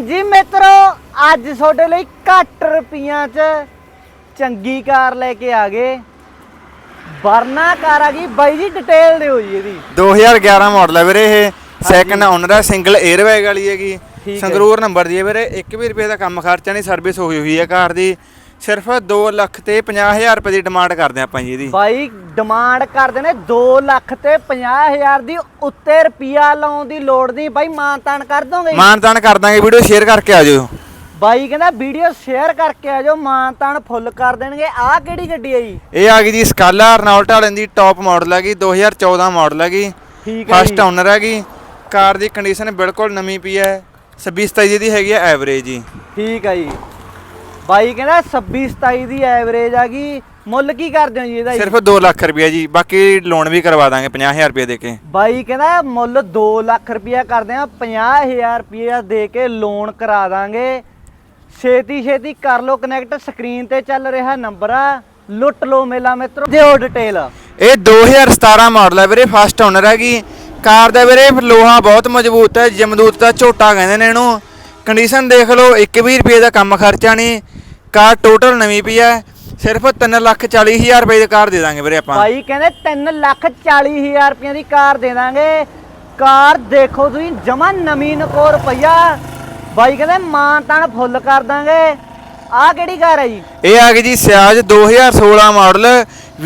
ਜੀ ਮਿੱਤਰੋ ਅੱਜ ਤੁਹਾਡੇ ਲਈ ਘੱਟ ਰੁਪਈਆਂ 'ਚ ਚੰਗੀ ਕਾਰ ਲੈ ਕੇ ਆ ਗਏ। ਵਰਨਾ ਕਾਰ ਆ ਗਈ। ਬਾਈ ਜੀ ਡਿਟੇਲ ਦਿਓ ਜੀ ਇਹਦੀ। 2011 ਮਾਡਲ ਹੈ ਵੀਰੇ ਇਹ। ਸੈਕੰਡ ਓਨਰ ਹੈ ਸਿੰਗਲ 에ਅਰਬੈਗ ਵਾਲੀ ਹੈਗੀ। ਸੰਗਰੂਰ ਨੰਬਰ ਦੀ ਹੈ ਵੀਰੇ। 1 ਵੀ ਰੁਪਏ ਦਾ ਕੰਮ ਖਰਚਾ ਨਹੀਂ ਸਰਵਿਸ ਹੋਈ ਹੋਈ ਹੈ ਕਾਰ ਦੀ। ਸਿਰਫ 2 ਲੱਖ ਤੇ 50000 ਰੁਪਏ ਦੀ ਡਿਮਾਂਡ ਕਰਦੇ ਆਪਾਂ ਜੀ ਇਹਦੀ। ਬਾਈ ਡਿਮਾਂਡ ਕਰਦੇ ਨੇ 2 ਲੱਖ ਤੇ 50000 ਦੀ ਉੱਤੇ ਰੁਪਿਆ ਲਾਉਣ ਦੀ ਲੋੜ ਨਹੀਂ। ਬਾਈ ਮਾਨਤਾਨ ਕਰ ਦੋਗੇ? ਮਾਨਤਾਨ ਕਰ ਦਾਂਗੇ ਵੀਡੀਓ ਸ਼ੇਅਰ ਕਰਕੇ ਆ ਜਾਓ ਬਾਈ ਕਹਿੰਦਾ ਵੀਡੀਓ ਸ਼ੇਅਰ ਕਰਕੇ ਆ ਜਾਓ ਮਾਨਤਾਨ ਫੁੱਲ ਕਰ ਦੇਣਗੇ। ਆਹ ਕਿਹੜੀ ਗੱਡੀ ਹੈ ਜੀ? ਇਹ ਆ ਗਈ ਜੀ ਸਕਾਲਾ ਰਨਾਲਟ ਵਾਲਿਆਂ ਦੀ ਟੌਪ ਮਾਡਲ ਹੈਗੀ 2014 ਮਾਡਲ ਹੈਗੀ। ਠੀਕ ਹੈ ਫਸਟ ਓਨਰ ਹੈਗੀ। ਕਾਰ ਦੀ ਕੰਡੀਸ਼ਨ ਬਿਲਕੁਲ ਨਵੀਂ ਪਈ ਹੈ। 26 27 ਦੀ ਹੈਗੀ ਹੈ ਐਵਰੇਜ ਜੀ। ਠੀਕ ਹੈ ਜੀ। ਬਾਈ ਕਹਿੰਦਾ 26 27 ਦੀ ਐਵਰੇਜ ਆ ਗਈ। ਮੁੱਲ ਕੀ ਕਰਦੇ ਹੋ ਜੀ ਇਹਦਾ ਜੀ? ਸਿਰਫ 2 ਲੱਖ ਰੁਪਏ ਜੀ ਬਾਕੀ ਲੋਨ ਵੀ ਕਰਵਾ ਦਾਂਗੇ 50000 ਰੁਪਏ ਦੇ ਕੇ। ਬਾਈ ਕਹਿੰਦਾ ਮੁੱਲ 2 ਲੱਖ ਰੁਪਇਆ ਕਰਦੇ ਆ 50000 ਰੁਪਇਆ ਦੇ ਕੇ ਲੋਨ ਕਰਾ ਦਾਂਗੇ। ਛੇਤੀ ਛੇਤੀ ਕਰ ਲਓ ਕਨੈਕਟ ਸਕਰੀਨ ਤੇ ਚੱਲ ਰਿਹਾ ਨੰਬਰ ਆ। ਲੁੱਟ ਲਓ ਮੇਲਾ ਮਿੱਤਰੋ। ਦਿਓ ਡਿਟੇਲ ਇਹ 2017 ਮਾਡਲ ਹੈ ਵੀਰੇ ਫਸਟ ਓਨਰ ਹੈਗੀ ਕਾਰ ਦਾ ਵੀਰੇ ਲੋਹਾ ਬਹੁਤ ਮਜ਼ਬੂਤ ਹੈ ਜਮਦੂਤ ਦਾ ਝੋਟਾ ਕਹਿੰਦੇ ਨੇ ਇਹਨੂੰ। ਕੰਡੀਸ਼ਨ ਦੇਖ ਲਓ 21 ਰੁਪਏ ਦਾ ਕੰਮ ਖਰਚਾ ਨਹੀਂ। ਕਾਰ ਟੋਟਲ ਨਵੀਂ ਪਈ ਹੈ ਸਿਰਫ 3 ਲੱਖ 40 ਹਜ਼ਾਰ ਰੁਪਏ ਦੀ ਕਾਰ ਦੇ ਦਾਂਗੇ ਵੀਰੇ ਆਪਾਂ। ਬਾਈ ਕਹਿੰਦੇ 3 ਲੱਖ 40 ਹਜ਼ਾਰ ਰੁਪਏ ਦੀ ਕਾਰ ਦੇ ਦਾਂਗੇ। ਕਾਰ ਦੇਖੋ ਤੁਸੀਂ ਜਮਾ ਨਵੀਂ ਨਕੋ ਰੁਪਈਆ ਬਾਈ ਕਹਿੰਦੇ ਮਾਂ ਤਾਣ ਫੁੱਲ ਕਰ ਦਾਂਗੇ। ਆਹ ਕਿਹੜੀ ਕਾਰ ਹੈ ਜੀ? ਇਹ ਆ ਗਈ ਜੀ Ciaz 2016 model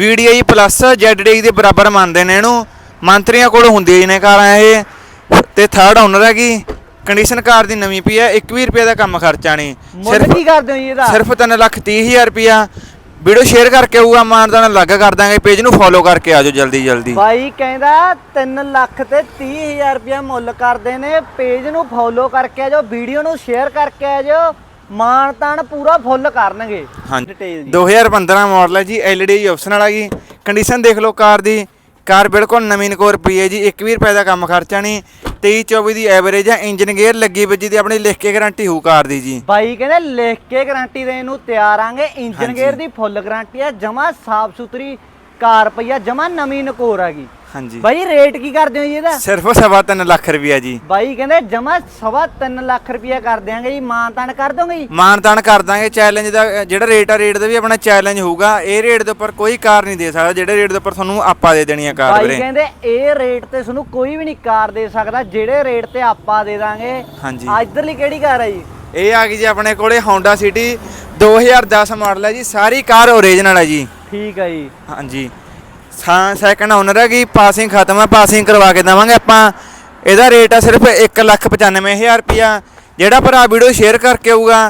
VDI plus ZDI ਦੇ ਬਰਾਬਰ ਮੰਨਦੇ ਨੇ ਇਹਨੂੰ। ਮੰਤਰੀਆਂ ਕੋਲ ਹੁੰਦੀਆਂ ਹੀ ਨੇ ਕਾਰਾਂ ਇਹ। ਤੇ ਥਰਡ ਓਨਰ ਹੈਗੀ। ਕੰਡੀਸ਼ਨ ਕਾਰ ਦੀ ਨਵੀਂ ਪਈ ਹੈ 21 ਰੁਪਏ ਦਾ ਕੰਮ ਖਰਚਾ ਨਹੀਂ। ਮੁੱਲ ਕੀ ਕਰਦੇ ਹੋ ਜੀ ਇਹਦਾ? ਸਿਰਫ 3 ਲੱਖ 30 ਹਜ਼ਾਰ ਰੁਪਿਆ ਵੀਡੀਓ ਸ਼ੇਅਰ ਕਰਕੇ ਆਊਗਾ ਮਾਨਦਾਨ ਅਲੱਗ ਕਰ ਦਾਂਗੇ ਪੇਜ ਨੂੰ ਫੋਲੋ ਕਰਕੇ ਆਜੋ ਜਲਦੀ ਜਲਦੀ। ਬਾਈ ਕਹਿੰਦਾ 3 ਲੱਖ ਤੇ 30 ਹਜ਼ਾਰ ਰੁਪਇਆ ਮੁੱਲ ਕਰਦੇ ਨੇ ਪੇਜ ਨੂੰ ਫੋਲੋ ਕਰਕੇ ਆ ਜਾਓ ਵੀਡੀਓ ਨੂੰ ਸ਼ੇਅਰ ਕਰਕੇ ਆ ਜਾਓ ਮਾਣ ਤਾਣ ਪੂਰਾ ਫੁੱਲ ਕਰਨਗੇ। ਹਾਂਜੀ। ਡਿਟੇਲ ਜੀ। 2015 ਮਾਡਲ ਹੈ ਜੀ ਐਲਈਡੀ ਆਪਸ਼ਨ ਵਾਲਾ ਜੀ। ਕੰਡੀਸ਼ਨ ਦੇਖ ਲਓ ਕਾਰ ਦੀ। ਕਾਰ ਬਿਲਕੁਲ ਨਵੀਂ ਨਕੋਰ ਪਈ ਹੈ ਜੀ 21 ਰੁਪਏ ਦਾ ਕੰਮ ਖਰਚਾ ਨਹੀਂ। 23 24 ਦੀ ਐਵਰੇਜ ਹੈ ਇੰਜਨ ਗੇਅਰ ਲੱਗੀ ਵੱਜੀ ਦੀ ਆਪਣੀ ਲਿਖ ਕੇ ਗਾਰੰਟੀ ਹੋਊ ਕਾਰ ਦੀ ਜੀ। ਬਾਈ ਕਹਿੰਦੇ ਲਿਖ ਕੇ ਗਾਰੰਟੀ ਦੇਣ ਨੂੰ ਤਿਆਰ ਆਂਗੇ। ਇੰਜਨ। ਗੇਅਰ ਦੀ ਫੁੱਲ ਗਾਰੰਟੀ ਆ ਜਮਾ ਸਾਫ਼ ਸੁਥਰੀ ਕਾਰ ਪਈ ਆ ਜਮਾ ਨਵੀਂ ਨਕੋਰ ਆਗੀ ਹਾਂਜੀ। ਬਾਈ ਰੇਟ ਕੀ ਕਰਦੇ ਹੋ ਜੀ ਇਹਦਾ? ਸਿਰਫ ਸਵਾ ਤਿੰਨ ਲੱਖ ਰੁਪਿਆ ਜੀ। ਬਾਈ ਕਹਿੰਦੇ ਜਮਾ ਸਵਾ 3 ਲੱਖ ਰੁਪਇਆ ਕਰ ਦਿਆਂਗੇ ਜੀ। ਮਾਨ ਤਾਣ ਕਰ ਦੋਗੇ ਜੀ? ਮਾਨਤਾਨ ਕਰ ਦਾਂਗੇ। ਚੈਲੰਜ ਦਾ ਜਿਹੜਾ ਰੇਟ ਆ ਰੇਟ ਦਾ ਵੀ ਆਪਣਾ ਚੈਲੰਜ ਹੋਊਗਾ। ਇਹ ਰੇਟ ਦੇ ਉੱਪਰ ਕੋਈ ਕਾਰ ਨਹੀਂ ਦੇ ਸਕਦਾ। ਜਿਹੜੇ ਰੇਟ ਦੇ ਉੱਪਰ ਤੁਹਾਨੂੰ ਆਪਾਂ ਦੇ ਦੇਣੀ ਆ ਕਾਰ ਬਾਈ ਕਹਿੰਦੇ ਇਹ ਰੇਟ ਤੇ ਤੁਹਾਨੂੰ ਕੋਈ ਵੀ ਨਹੀਂ ਕਾਰ ਦੇ ਸਕਦਾ। ਜਿਹੜੇ ਰੇਟ ਤੇ ਆਪਾਂ ਦੇ ਦਾਂਗੇ। ਹਾਂਜੀ। ਆ ਇਧਰਲੀ ਕਿਹੜੀ ਕਾਰ ਹੈ ਜੀ? ਇਹ ਆ ਗਈ ਜੀ ਆਪਣੇ ਕੋਲੇ Honda City 2010 ਮਾਡਲ ਹੈ ਜੀ। ਸਾਰੀ ਕਾਰ ਓਰੀਜਨਲ ਹੈ ਜੀ। ਠੀਕ ਹੈ ਜੀ। ਹਾਂਜੀ। ਹਾਂ ਸੈਕੰਡ ਓਨਰ ਹੈਗੀ ਪਾਸਿੰਗ ਖਤਮ ਹੈ ਪਾਸਿੰਗ ਕਰਵਾ ਕੇ ਦੇਵਾਂਗੇ ਆਪਾਂ। ਇਹਦਾ ਰੇਟ ਆ ਸਿਰਫ 195000 ਰੁਪਿਆ ਜਿਹੜਾ ਭਰਾ ਵੀਡੀਓ ਸ਼ੇਅਰ ਕਰਕੇ ਆਊਗਾ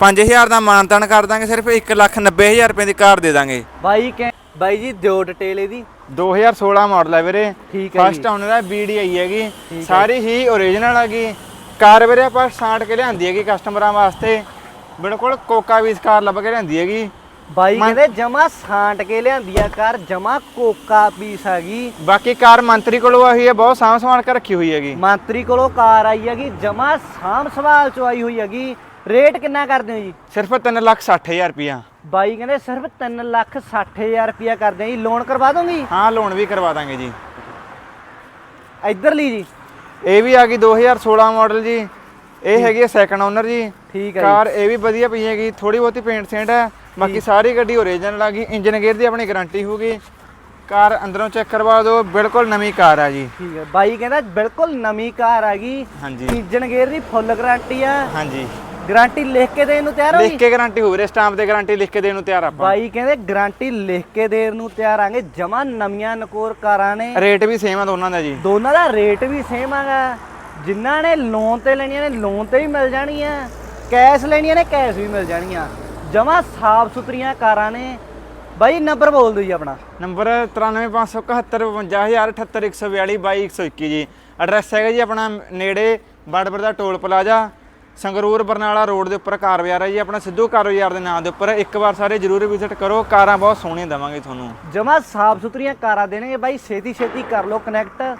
5000 ਦਾ ਮਾਨਤਾਨ ਕਰ ਦਾਂਗੇ ਸਿਰਫ 190000 ਰੁਪਏ ਦੀ ਕਾਰ ਦੇ ਦਾਂਗੇ। ਬਾਈ ਕਹਿ ਬਾਈ ਜੀ ਦਿਓ ਡਿਟੇਲ ਇਹਦੀ। 2016 ਮਾਡਲ ਹੈ ਵੀਰੇ। ਠੀਕ ਹੈ ਫਸਟ ਓਨਰ ਹੈ BDI ਹੈਗੀ। ਹੈ। ਸਾਰੀ ਹੀ ਓਰੀਜਨਲ ਹੈਗੀ ਕਾਰ ਵੀਰੇ ਆਪਾਂ ਸਾਂਟ ਕੇ ਲਿਆਂਦੀ ਹੈਗੀ ਕਸਟਮਰਾਂ ਵਾਸਤੇ। ਬਿਲਕੁਲ ਕੋਕਾ ਵੀਸ ਕਾਰ ਲੱਭ ਕੇ ਲਿਆਂਦੀ ਹੈਗੀ। ਬਾਈ ਕਹਿੰਦੇ ਜਮਾ ਸਾਂਟ ਕੇ ਲਿਆਂਦੀ ਆ ਕਾਰ ਜਮਾ ਕੋਕਾ ਪੀਸ ਹੈਗੀ। ਬਾਕੀ ਕਾਰ ਮੰਤਰੀ ਕੋਲੋਂ ਆਈ ਹੈ ਬਹੁਤ ਸਾਂਭ ਸੰਭਾਲ ਕੇ ਰੱਖੀ ਹੋਈ ਹੈਗੀ। ਮੰਤਰੀ ਕੋਲੋਂ ਕਾਰ ਆਈ ਹੈਗੀ ਜਮਾ ਸਾਂਭ ਸਵਾਲ ਚ ਆਈ ਹੋਈ ਹੈਗੀ। ਰੇਟ ਕਿੰਨਾ ਕਰਦੇ ਹੋ ਜੀ? ਸਿਰਫ 360000 ਰੁਪਿਆ ਬਾਈ ਕਹਿੰਦੇ ਸਿਰਫ 3 ਲੱਖ 60000 ਰੁਪਇਆ ਕਰਦੇ ਆ ਜੀ। ਲੋਨ ਕਰਵਾ ਦੋਗੇ? ਹਾਂ ਲੋਨ ਵੀ ਕਰਵਾ ਦਾਂਗੇ ਜੀ। ਇਧਰਲੀ ਜੀ। ਇਹ ਵੀ ਆ ਗਈ 2016 ਮਾਡਲ ਜੀ। ਇਹ ਹੈਗੀ ਸੈਕੰਡ ਓਨਰ ਜੀ। ਠੀਕ ਹੈ ਕਾਰ ਇਹ ਵੀ ਵਧੀਆ ਪਈ ਹੈਗੀ ਥੋੜੀ ਬਹੁਤੀ ਪੇਂਟ ਸੇਂਟ ਹੈ ਬਾਕੀ ਸਾਰੀ ਗੱਡੀ ਓਰੀਜਨਲ ਆ ਗਈ ਇੰਜਨ ਗੇਅਰ ਦੀ ਆਪਣੀ ਗਾਰੰਟੀ ਹੋਊਗੀ। ਕਾਰ ਅੰਦਰੋਂ ਚੈੱਕ ਕਰਵਾ ਦਿਓ ਬਿਲਕੁਲ ਨਵੀਂ ਕਾਰ ਆ ਜੀ। ਠੀਕ ਹੈ ਬਾਈ ਕਹਿੰਦਾ ਬਿਲਕੁਲ ਨਵੀਂ ਕਾਰ ਹੈਗੀ ਹਾਂਜੀ। ਇੰਜਨ ਗੇਅਰ ਦੀ ਫੁੱਲ ਗਾਰੰਟੀ ਆ। ਹਾਂਜੀ। ਗਾਰੰਟੀ ਲਿਖ ਕੇ ਦੇਣ ਨੂੰ ਤਿਆਰ ਹੋ ਲਿਖ ਕੇ ਗਾਰੰਟੀ ਰੇ ਸਟਾਂਪ ਤੇ ਗਾਰੰਟੀ ਲਿਖ ਕੇ ਦੇਣ ਨੂੰ ਤਿਆਰ ਆਪਾਂ। ਬਾਈ ਕਹਿੰਦੇ ਗਾਰੰਟੀ ਲਿਖ ਕੇ ਦੇਣ ਨੂੰ ਤਿਆਰ ਆਂਗੇ ਜਮਾ ਨਵੀਆਂ ਨਕੋਰ ਕਾਰਾਂ ਨੇ। ਰੇਟ ਵੀ ਸੇਮ ਆ ਦੋਨਾਂ ਦਾ ਜੀ। ਦੋਨਾਂ ਦਾ ਰੇਟ ਵੀ ਸੇਮ ਆਗਾ ਜਿਨ੍ਹਾਂ ਨੇ ਲੋਨ ਤੇ ਲੈਣੀਆਂ ਨੇ ਲੋਨ ਤੇ ਵੀ ਮਿਲ ਜਾਣਗੀਆਂ ਕੈਸ਼ ਲੈਣੀਆਂ ਨੇ ਕੈਸ਼ ਵੀ ਮਿਲ ਜਾਣਗੀਆਂ। ਜਮਾ ਸਾਫ਼ ਸੁਥਰੀਆਂ ਕਾਰਾਂ ਨੇ। ਬਾਈ ਨੰਬਰ ਬੋਲ ਦਿਓ ਜੀ ਆਪਣਾ। ਨੰਬਰ 9357178142 ਜੀ। ਐਡਰੈਸ ਹੈਗਾ ਜੀ ਆਪਣਾ ਨੇੜੇ ਬਾੜਬਰ ਦਾ toll plaza Sangrur Barnala road ਦੇ ਉੱਪਰ ਕਾਰ ਬਾਜ਼ਾਰ ਹੈ ਜੀ। ਆਪਣਾ ਸਿੱਧੂ ਕਾਰ ਬਾਜ਼ਾਰ ਦੇ ਨਾਂ ਦੇ ਉੱਪਰ ਇੱਕ ਵਾਰ ਸਾਰੇ ਜਰੂਰ ਵਿਜ਼ਿਟ ਕਰੋ। ਕਾਰਾਂ ਬਹੁਤ ਸੋਹਣੀਆਂ ਦੇਵਾਂਗੇ ਤੁਹਾਨੂੰ। ਜਮਾ ਸਾਫ਼ ਸੁਥਰੀਆਂ ਕਾਰਾਂ ਦੇਣਗੇ। ਬਾਈ ਛੇਤੀ ਛੇਤੀ ਕਰ ਲਓ ਕਨੈਕਟ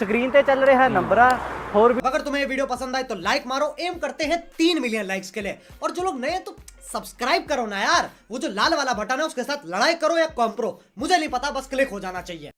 ਸਕਰੀਨ ਤੇ ਚੱਲ ਰਿਹਾ ਨੰਬਰ। ਆ और भी अगर तुम्हें ये वीडियो पसंद आए तो लाइक मारो एम करते हैं तीन मिलियन लाइक्स के लिए। और जो लोग नए हैं तो सब्सक्राइब करो ना यार। वो जो लाल वाला बटन है, उसके साथ लड़ाई करो या कॉम्प्रो मुझे नहीं पता, बस क्लिक हो जाना चाहिए।